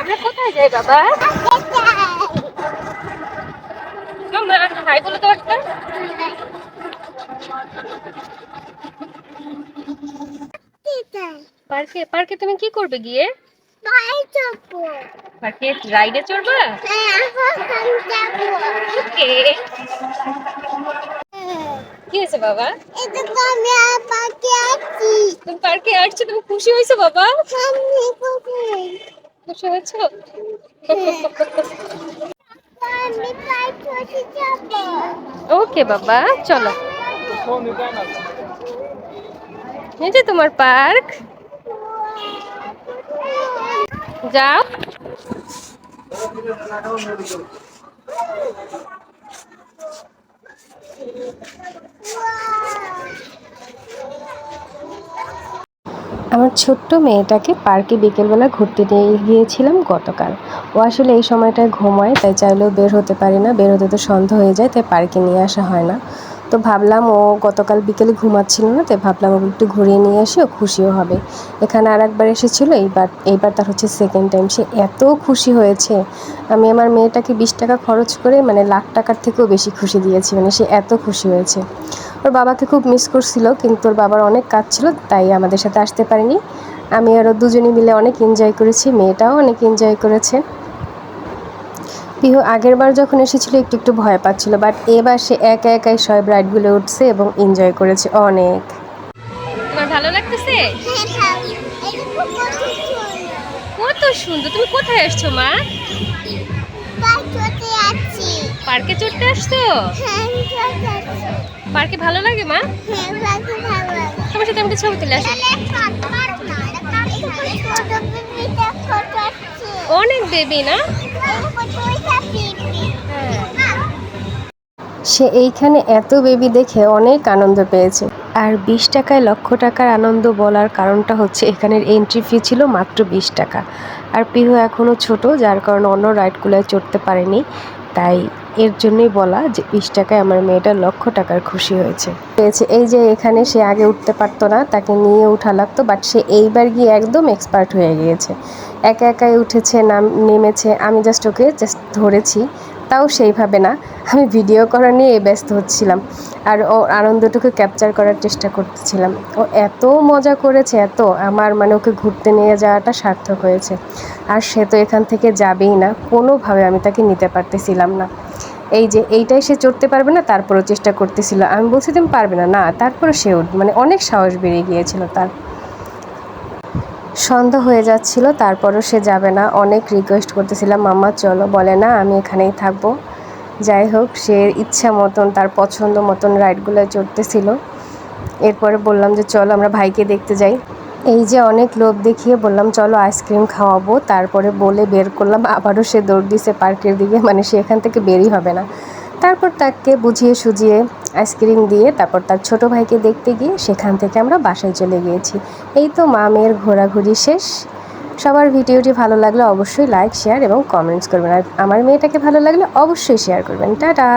আমরা কোথায় যাই বাবা? হাই বলে তো একটা। পার্কে পার্কে তুমি কি করবে গিয়ে? পার্কে রাইডে চড়বা? ওকে কি হয়েছে বাবা? তুমি পার্কে আসছো তুমি খুশি হয়েছো বাবা? খুশি। হয়েছো? ওকে বাবা চলো। এই যে তোমার পার্ক। যাও। আমার ছোট্ট মেয়েটাকে পার্কে বিকেলবেলা ঘুরতে নিয়ে গিয়েছিলাম গতকাল। ও আসলে এই সময়টায় ঘুমায়, তাই চাইলেও বের হতে পারি না। বের হতে তো সন্ধ্যা হয়ে যায়, তাই পার্কে নিয়ে আসা হয় না। তো ভাবলাম ও গতকাল বিকেলে ঘুমাচ্ছিল না, তাই ভাবলাম ওকে একটু ঘুরিয়ে নিয়ে আসি, ও খুশিও হবে। এখানে আর একবার এসেছিল, এইবার এইবার তার হচ্ছে সেকেন্ড টাইম সে এত খুশি হয়েছে। আমি আমার মেয়েটাকে বিশ টাকা খরচ করে মানে লাখ টাকার থেকেও বেশি খুশি দিয়েছি মানে সে এত খুশি হয়েছে। ওর বাবাকে খুব মিস করছিল, কিন্তু ওর বাবার অনেক কাজ ছিল, তাই আমাদের সাথে আসতে পারেনি। আমি আরও দুজনে মিলে অনেক এনজয় করেছি, মেয়েটাও অনেক এনজয় করেছে। পিহু আগের বার যখন এসেছিল একটু একটু ভয় পাচ্ছিল বাট এবার সে একা একাই সব রাইডগুলো উঠছে এবং এনজয় করেছে অনেক। তোমার ভালো লাগতেছে? কত সুন্দর। তুমি কোথায় আসছো মা? পার্কে চড়তে আসছো? পার্কে ভালো লাগে মা? তোমার সাথে আমাকে ছবি তুলে আসো। অনেক বেবি না? সে এইখানে এত বেবি দেখে অনেক আনন্দ পেয়েছে। আর বিশ টাকায় লক্ষ টাকার আনন্দ বলার কারণটা হচ্ছে এখানের এন্ট্রি ফি ছিল মাত্র বিশ টাকা। আর পিহু এখনও ছোট, যার কারণে অন্য রাইডগুলোয় চড়তে পারেনি। তাই এর জন্যই বলা যে বিশ টাকায় আমার মেয়েটা লক্ষ টাকার খুশি হয়েছে। পেয়েছে, এই যে এখানে সে আগে উঠতে পারতো না, তাকে নিয়ে উঠা লাগতো বাট সে এইবার গিয়ে একদম এক্সপার্ট হয়ে গিয়েছে। একা একাই উঠেছে, নাম, নেমেছে, আমি জাস্ট ওকে জাস্ট ধরেছি তাও সেইভাবে না। আমি ভিডিও করা নিয়ে ব্যস্ত হচ্ছিলাম। আর ও আনন্দটুকু ক্যাপচার করার চেষ্টা করতেছিলাম। ও এত মজা করেছে, এত আমার মানে ওকে ঘুরতে নিয়ে যাওয়াটা সার্থক হয়েছে। আর সে তো এখান থেকে যাবেই না, কোনোভাবে আমি তাকে নিতে পারতেছিলাম না। এই যে এইটাই সে চড়তে পারবে না, তারপরও চেষ্টা করতেছিল। আমি বলছি, তুমি পারবে না। না তারপরে সে মানে অনেক সাহস বেড়ে গিয়েছিল তার। সন্ধ্যা হয়ে যাচ্ছিল, তারপরও সে যাবে না। অনেক রিকোয়েস্ট করতেছিলাম, মাম্মা, চলো। বলে, না, আমি এখানেই থাকব। যাই হোক, সে ইচ্ছা মতন, তার পছন্দ মতন রাইডগুলো চড়তেছিল। এরপরে বললাম যে, চলো, আমরা ভাইকে দেখতে যাই। এই যে অনেক লোভ দেখিয়ে বললাম, চলো আইসক্রিম খাওয়াবো। তারপরে বলে বের করলাম, আবারও সে দৌড় দিছে পার্কের দিকে মানে সে এখান থেকে বেরই হবে না। তারপর তাকে বুঝিয়ে সুজিয়ে আইসক্রিম দিয়ে তারপর তার ছোট ভাইকে দেখতে গিয়ে সেখান থেকে আমরা বাসায় চলে গিয়েছি। এই তো মা মেয়ের ঘোরাঘুরি শেষ। সবার ভিডিওটি ভালো লাগলে অবশ্যই লাইক শেয়ার এবং কমেন্টস করবেন। আর আমার মেয়েটাকে ভালো লাগলে অবশ্যই শেয়ার করবেন। টাটা!